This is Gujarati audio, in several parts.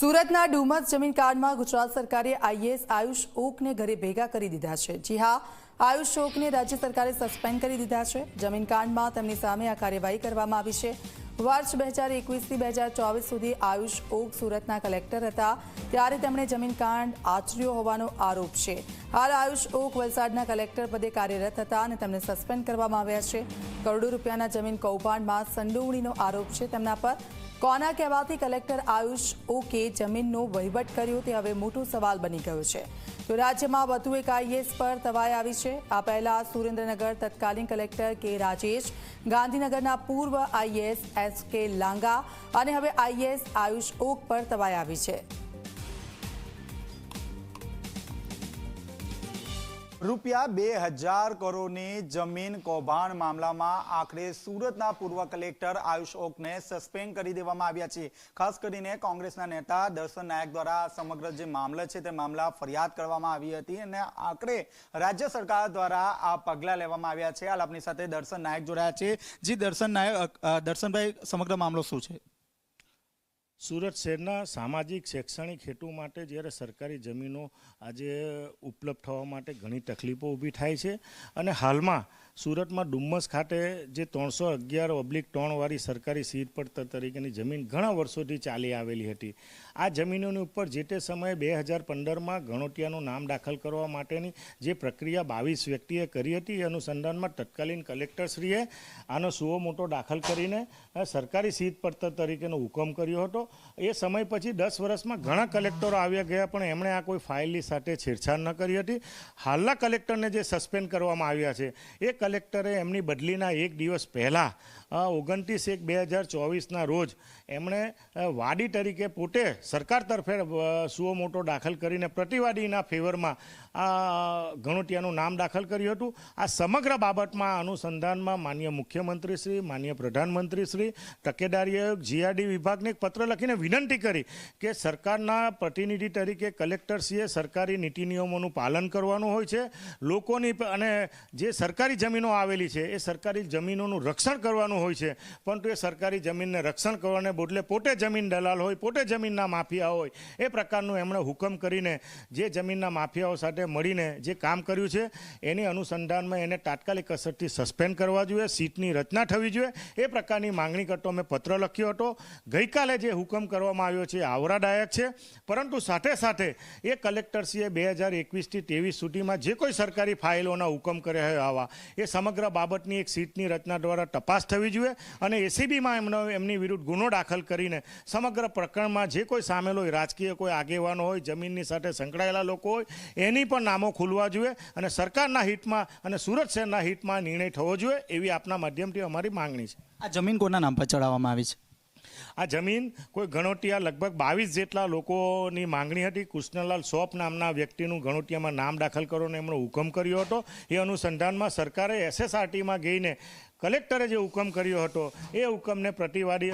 સુરતના ડુમસ જમીન કાંડમાં ગુજરાત સરકારે આઈએએસ આયુષ ઓકને ઘરે ભેગા કરી દીધા છે. જી હા આયુષ ઓકને રાજ્ય સરકારે સસ્પેન્ડ કરી દીધા છે. જમીન કાંડમાં તેમની સામે આ કાર્યવાહી કરવામાં આવી છે. વર્ષ બે હજાર એકવીસથી બે હજાર ચોવીસ સુધી આયુષ ઓક સુરતના કલેક્ટર હતા. ત્યારે તેમણે જમીન કાંડ આચર્યો હોવાનો આરોપ છે. હાલ આયુષ ઓક વલસાડના કલેક્ટર પદે કાર્યરત હતા અને તેમને સસ્પેન્ડ કરવામાં આવ્યા છે. કરોડો રૂપિયાના જમીન કૌભાંડમાં સંડોવણીનો આરોપ છે તેમના પર. કોના કહેવાથી કલેક્ટર આયુષ ઓકે જમીનનો વહીવટ કર્યો તે હવે મોટો સવાલ બની ગયો છે. તો રાજ્યમાં વધુ એક આઈએસ પર તવાઈ આવી છે. આ પહેલા સુરેન્દ્રનગર તત્કાલીન કલેક્ટર કે રાજેશ, ગાંધીનગરના પૂર્વ આઈએએસ એસ કે લાંગા અને હવે આઈએસ આયુષ ઓક પર તવાઈ આવી છે. રૂપિયા બે હજાર કરોડની જમીન કૌભાંડ મામલામાં આખરે સુરતના પૂર્વ કલેક્ટર આયુષ ઓકને સસ્પેન્ડ કરી દેવામાં આવ્યા છે. ખાસ કરીને કોંગ્રેસના નેતા દર્શન નાયક દ્વારા સમગ્ર જે મામલો છે તે મામલા ફરિયાદ કરવામાં આવી હતી અને આખરે રાજ્ય સરકાર દ્વારા આ પગલાં લેવામાં આવ્યા છે. હાલ આપની સાથે દર્શન નાયક જોડાયા છે. જી, દર્શન નાયક દર્શનભાઈ, સમગ્ર મામલો શું છે? સુરત શહેરના સામાજિક, શૈક્ષણિક હેતુ માટે જ્યારે સરકારી જમીનો આજે ઉપલબ્ધ થવા માટે ઘણી તકલીફો ઊભી થાય છે અને હાલમાં સુરતમાં ડુમ્મસ ખાતે જે ત્રણસો અગિયાર ઓબ્લિક ટોણવાળી સરકારી સીટ પડતર તરીકેની જમીન ઘણા વર્ષોથી ચાલી આવેલી હતી. આ જમીનોની ઉપર જે તે સમયે બે હજાર પંદરમાં ગણોટિયાનું નામ દાખલ કરવા માટેની જે પ્રક્રિયા બાવીસ વ્યક્તિએ કરી હતી, એ અનુસંધાનમાં તત્કાલીન કલેક્ટરશ્રીએ આનો સુઓ મોટો દાખલ કરીને સરકારી સીટ પડતર તરીકેનો હુકમ કર્યો હતો. એ સમય પછી દસ વર્ષમાં ઘણા કલેક્ટરો આવ્યા ગયા, પણ એમણે આ કોઈ ફાઇલની સાથે છેડછાડ ન કરી હતી. હાલના કલેક્ટરને જે સસ્પેન્ડ કરવામાં આવ્યા છે, એ કલેક્ટરે એમની બદલીના એક દિવસ પહેલાં ઓગણત્રીસ એક બે હજાર ચોવીસના રોજ એમણે વાડી તરીકે પોતે સરકાર તરફે સુઓ મોટો દાખલ કરીને પ્રતિવાદીના ફેવરમાં આ ઘણોટિયાનું નામ દાખલ કર્યું હતું. આ સમગ્ર બાબતમાં અનુસંધાનમાં માન્ય મુખ્યમંત્રીશ્રી, માન્ય પ્રધાનમંત્રીશ્રી, તકેદારી આયોગ, જીઆરડી વિભાગને એક પત્ર લખીને વિનંતી કરી કે સરકારના પ્રતિનિધિ તરીકે કલેક્ટરશ્રીએ સરકારી નીતિ નિયમોનું પાલન કરવાનું હોય છે. લોકોની અને જે સરકારી જમીનો આવેલી છે, એ સરકારી જમીનોનું રક્ષણ કરવાનું હોય છે. પરંતુ એ સરકારી જમીનને રક્ષણ કરવાને બદલે પોતે જમીન દલાલ હોય, પોતે જમીનના માફિયા હોય, એ પ્રકારનું એમણે હુકમ કરીને જે જમીનના માફિયાઓ સાથે મળીને જે કામ કર્યું છે, એની અનુસંધાનમાં એને તાત્કાલિક અસરથી સસ્પેન્ડ કરવા જોઈએ, સીટની રચના થવી જોઈએ. એ પ્રકારની માંગણી કરતો મેં પત્ર લખ્યો હતો. ગઈકાલે જે હુકમ કરવામાં આવ્યો છે, આવરાદાયક છે. પરંતુ સાથે સાથે એ કલેક્ટરશ્રીએ બે હજાર એકવીસથી ત્રેવીસ સુધીમાં જે કોઈ સરકારી ફાઇલોના હુકમ કર્યા હોય આવા, એ સમગ્ર બાબતની એક સીટની રચના દ્વારા તપાસ થવી જોઈએ અને એસીબીમાં એમનો, એમની વિરુદ્ધ ગુનો દાખલ કરીને સમગ્ર પ્રકરણમાં જે કોઈ સામેલ હોય, રાજકીય કોઈ આગેવાનો હોય, જમીનની સાથે સંકળાયેલા લોકો હોય, એની પણ નામો ખુલવા જોઈએ અને સરકારના હિતમાં અને સુરત શહેરના હિતમાં નિર્ણય થવો જોઈએ એવી આપના માધ્યમથી અમારી માંગણી છે. આ જમીન કોના નામ પર ચડાવવામાં આવી છે? આ જમીન કોઈ ગણોટિયા લગભગ બાવીસ જેટલા લોકોની માંગણી હતી. કૃષ્ણલાલ સોપ નામના વ્યક્તિનું ગણોટિયામાં નામ દાખલ કરવાનો એમણે હુકમ કર્યો હતો. એ અનુસંધાનમાં સરકારે એસએસઆરટીમાં ગઈને કલેક્ટરે જે હુકમ કર્યો હતો, એ હુકમને પ્રતિવાદી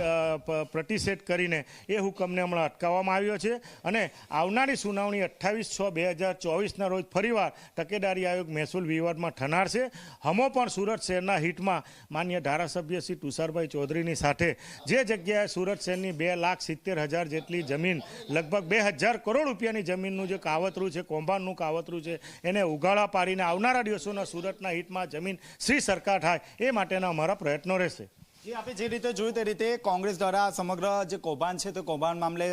પ્રતિષેધ કરીને એ હુકમને હમણાં અટકાવવામાં આવ્યો છે અને આવનારી સુનાવણી અઠ્ઠાવીસ છ બે હજાર ચોવીસના રોજ ફરીવાર તકેદારી આયોગ મહેસૂલ વિવાદમાં ઠનાર છે. હમો પણ સુરત શહેરના હિટમાં માન્ય ધારાસભ્ય શ્રી તુષારભાઈ ચૌધરીની સાથે. જે જગ્યાએ સુરત શહેરની બે લાખ સિત્તેર હજાર જેટલી જમીન, લગભગ બે હજાર કરોડ રૂપિયાની જમીનનું જે કાવતરું છે, કૌભાંડનું કાવતરું છે, એને ઉગાડા પાડીને આવનારા દિવસોના સુરતના હિટમાં જમીન શ્રી સરકાર થાય, એ માટેના અમારા પ્રયત્નો રહેશે. જે આપણે જે રીતે જોયું તે રીતે કોંગ્રેસ દ્વારા સમગ્ર જે કૌભાંડ છે તે કૌભાંડ મામલે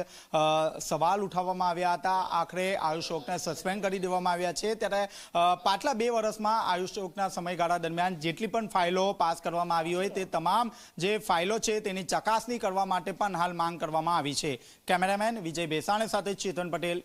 સવાલ ઉઠાવવામાં આવ્યા હતા. આખરે આયુષ ચોકને સસ્પેન્ડ કરી દેવામાં આવ્યા છે. ત્યારે પાછલા બે વર્ષમાં આયુષ ચોકના સમયગાળા દરમિયાન જેટલી પણ ફાઇલો પાસ કરવામાં આવી હોય તે તમામ જે ફાઇલો છે તેની ચકાસણી કરવા માટે પણ હાલ માંગ કરવામાં આવી છે. કેમેરામેન વિજય બેસાણે સાથે ચેતન પટેલ.